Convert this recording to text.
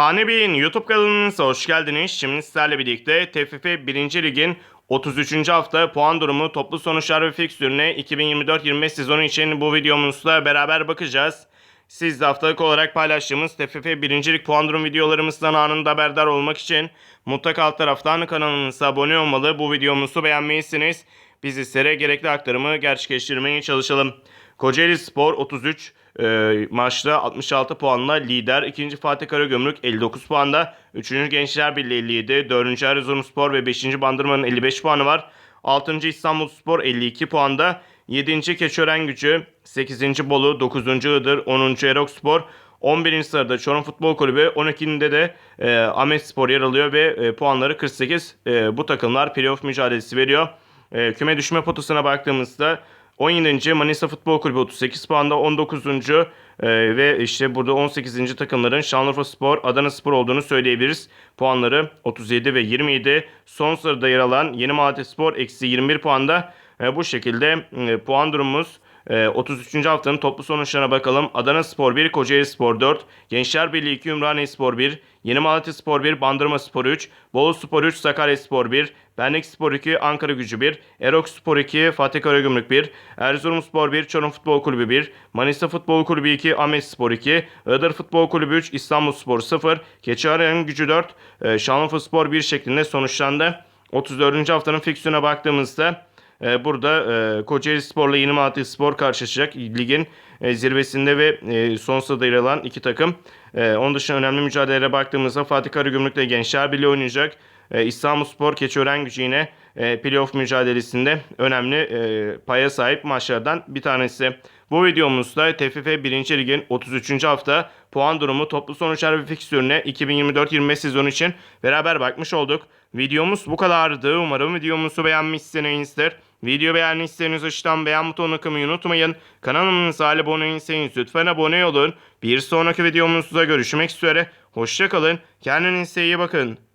Fani Bey'in YouTube kanalınıza hoş geldiniz. Şimdi sizlerle birlikte TFF 1. Lig'in 33. hafta puan durumu, toplu sonuçlar ve fikstürüne 2024-25 sezonu için bu videomuzda beraber bakacağız. Siz de haftalık olarak paylaştığımız TFF 1. Lig puan durum videolarımızdan anında haberdar olmak için mutlaka alt taraftan kanalımıza abone olmalı. Bu videomuzu beğenmelisiniz. Biz sizlere gerekli aktarımı gerçekleştirmeye çalışalım. Kocaeli Spor 33 e, maçta 66 puanla lider. 2. Fatih Karagümrük 59 puanda. 3. Gençler Birliği 57. 4. Erzurumspor ve 5. Bandırma'nın 55 puanı var. 6. İstanbulspor 52 puanda. 7. Keçören Gücü, 8. Bolu, 9. Iğdır, 10. Erokspor, 11. sırada Çorum Futbol Kulübü, 12'inde de e, Ahmet Spor yer alıyor ve e, puanları 48. E, bu takımlar playoff mücadelesi veriyor. E, küme düşme potasına baktığımızda 17. Manisa Futbol Kulübü 38 puanda 19. e, ve işte burada 18. takımların Şanlıurfa Spor, Adana Spor olduğunu söyleyebiliriz. Puanları 37 ve 27. Son sırada yer alan Yeni Malatya Spor eksi 21 puanda. E, bu şekilde e, puan durumumuz e, 33. haftanın toplu sonuçlarına bakalım. Adana Spor 1, Kocaeli Spor 4, Gençler Birliği 2, Ümraniye Spor 1, Yeni Malatya Spor 1, Bandırma Spor 3, Bolu Spor 3, Sakarya Spor 1, Benlik Spor 2, Ankara Gücü 1, Erok Spor 2, Fatih Karagümrük 1, Erzurum Spor 1, Çorum Futbol Kulübü 1, Manisa Futbol Kulübü 2, Ahmet Spor 2, Iğdır Futbol Kulübü 3, İstanbul Spor 0, Keçiören Gücü 4, e, Şanlıurfa Spor 1 şeklinde sonuçlandı. 34. haftanın fiksiyona baktığımızda e, burada e, Kocaeli Spor'la Yeni Malatya Spor karşılaşacak. Ligin e, zirvesinde ve e, son sırada yer alan iki takım. E, onun dışında önemli mücadelelere baktığımızda Fatih Karagümrük ile Gençler Birliği oynayacak. E, İstanbul Spor Keçiören Gücü yine e, playoff mücadelesinde önemli e, paya sahip maçlardan bir tanesi. Bu videomuzda TFF 1. Lig'in 33. hafta puan durumu, toplu sonuçlar ve fikstürüne 2024-25 sezonu için beraber bakmış olduk. Videomuz bu kadardı. Umarım videomuzu beğenmişsinizdir. Video beğendiyseniz aşağıdan beğen butonuna kılmayı unutmayın. Kanalımıza abone değilseniz lütfen abone olun. Bir sonraki videomuzda görüşmek üzere. Hoşçakalın. Kendinize iyi bakın.